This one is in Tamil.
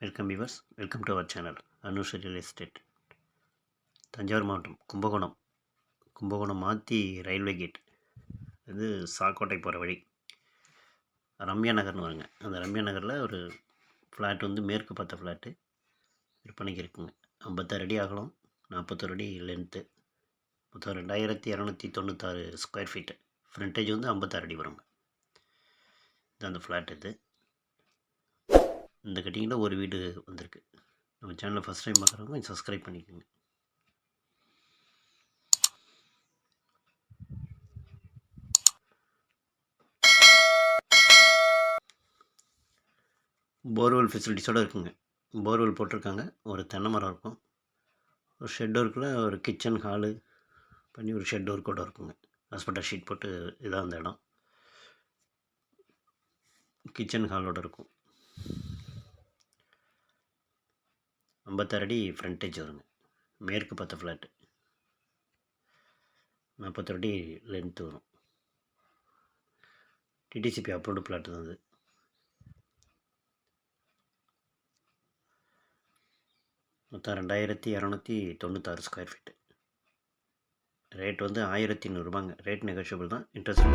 Welcome viewers welcome to our channel Anush real estate Thanjavur மாவட்டம் கும்பகோணம். கும்பகோணம் மாற்றி ரயில்வே கேட் இது சாக்கோட்டை போகிற வழி. ரம்யா நகர்னு வருங்க. அந்த ரம்யா நகரில் ஒரு ஃப்ளாட் வந்து மேற்கு பார்த்த ஃப்ளாட்டு விற்பனைக்கு இருக்குங்க. ஐம்பத்தாறு அடி அகலம் நாற்பத்தொரு அடி லென்த்து மொத்தம் ரெண்டாயிரத்தி இரநூத்தி தொண்ணூத்தாறு ஸ்கொயர் ஃபீட்டு ஃப்ரண்டேஜ் வந்து ஐம்பத்தாறு அடி வருங்க. இது அந்த ஃப்ளாட் இது. இந்த கட்டிங்கில் ஒரு வீடு வந்திருக்கு. நம்ம சேனலை ஃபஸ்ட் டைம் பார்க்குறவங்க கொஞ்சம் சப்ஸ்கிரைப் பண்ணிக்கோங்க. போர்வெல் ஃபெசிலிட்டிஸோடு இருக்குங்க. போர்வெல் போட்டிருக்காங்க. ஒரு தென்னை மரம் இருக்கும். ஒரு ஷெட் ஒர்க்கில் ஒரு கிச்சன் ஹாலு பண்ணி ஒரு ஷெட் ஒர்க்கோட இருக்குங்க. ஹாஸ்பிட்டல் ஷீட் போட்டு இதான் அந்த இடம் கிச்சன் ஹாலோடு இருக்கும். ஐம்பத்தாறு அடி ஃப்ரண்டேஜ் வருங்க. மேற்கு பத்து ஃப்ளாட்டு நாற்பத்தொரு அடி லென்த்து வரும் டிடிசிபி அப்ரூவ்டு பிளாட் தான் அது. மொத்தம் ரெண்டாயிரத்தி இரநூத்தி தொண்ணூத்தாறு ஸ்கொயர் ஃபீட்டு ரேட் வந்து ஆயிரத்தி நூறுரூபாங்க ரேட் நெகோஷியபிள் தான். இன்ட்ரெஸ்ட்